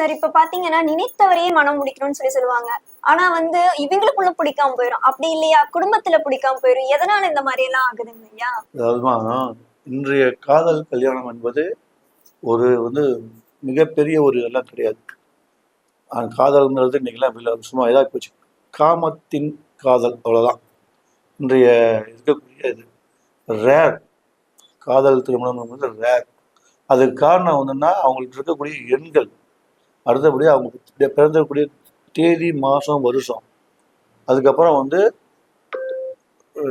Sir இப்ப பாத்தீங்கன்னா நினைத்தவரையே மனம் முடிக்கணும்னு சொல்லி சொல்லுவாங்க. ஆனா வந்து இவங்களுக்குள்ள பிடிக்காம போயிடும் அப்படி இல்லையா? குடும்பத்துல பிடிக்காம போயிடும் எதனால இந்த மாதிரி எல்லாம் ஆகுதுங்க ஐயா இன்றைய காதல் கல்யாணம் என்பது ஒரு வந்து மிகப்பெரிய ஒரு இதெல்லாம் கிடையாது. காதல்ங்கிறது இன்னைக்கெல்லாம் சும்மா இதாக போச்சு. காமத்தின் காதல் அவ்வளோதான் இன்றைய இருக்கக்கூடிய இது ரேர் காதல் திருமணம் வந்து ரேர் அதுக்கு காரணம் வந்துன்னா அவங்கள்ட்ட இருக்கக்கூடிய எண்கள். அடுத்தபடி அவங்க பிறந்தக்கூடிய தேதி மாதம் வருஷம். அதுக்கப்புறம் வந்து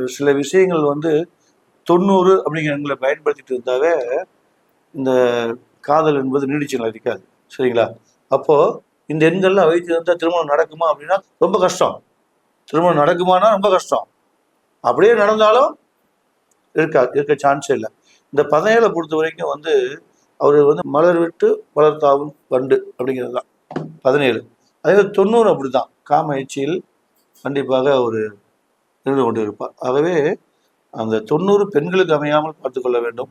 சில விஷயங்கள் வந்து தொண்ணூறு அப்படிங்கிற எண்களை பயன்படுத்திட்டு இருந்தாவே இந்த காதல் என்பது நீடிச்சு இருக்காது. சரிங்களா? அப்போது இந்த எண்கள்லாம் வைத்து இருந்தால் திருமணம் நடக்குமா அப்படின்னா ரொம்ப கஷ்டம். திருமணம் நடக்குமானா ரொம்ப கஷ்டம். அப்படியே நடந்தாலும் இருக்காது இருக்க சான்ஸே இல்லை. இந்த பதினேழை பொறுத்த வரைக்கும் வந்து அவர் வந்து மலர் விட்டு வளர்த்தாவும் வண்டு அப்படிங்கிறது தான். பதினேழு. அதே தொண்ணூறு தொண்ணூறு அப்படிதான் காம எச்சியில் கண்டிப்பாக அவர் இருந்து கொண்டு இருப்பார் ஆகவே அந்த தொண்ணூறு பெண்களுக்கு அமையாமல் பார்த்துக்கொள்ள வேண்டும்.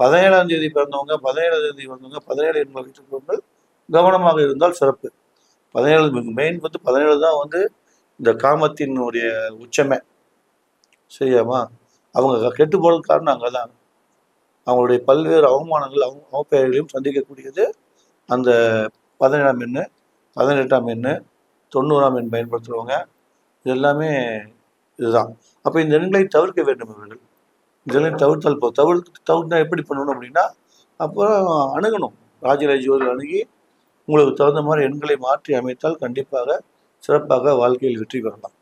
பதினேழாம் தேதி பிறந்தவங்க பதினேழாம் தேதி வந்தவங்க பதினேழு என்பதை வைத்திருப்பவர்கள் கவனமாக இருந்தால் சிறப்பு. பதினேழு மெயின் வந்து பதினேழு தான் வந்து இந்த காமத்தினுடைய உச்சமே. சரியாமா அவங்க கெட்டு போகிறதுக்கு காரணம் அங்கே தான் அவங்களுடைய பல்வேறு அவமானங்கள் அவ அவப்பெயர்களையும் சந்திக்கக்கூடியது அந்த பதினேழாம் எண்ணு பதினெட்டாம் எண்ணு தொண்ணூறாம் எண் பயன்படுத்துகிறவங்க இது எல்லாமே இதுதான். அப்போ இந்த எண்களை தவிர்க்க வேண்டும் இவர்கள். இதெல்லாம் தவிர்த்தால் போ தவிர்த்து தவிர்த்தா எப்படி பண்ணணும் அப்படின்னா அப்புறம் அணுகணும். ராஜராஜோர்கள் அணுகி உங்களுக்கு தகுந்த மாதிரி எண்களை மாற்றி அமைத்தால் கண்டிப்பாக சிறப்பாக வாழ்க்கையில் வெற்றி பெறலாம்.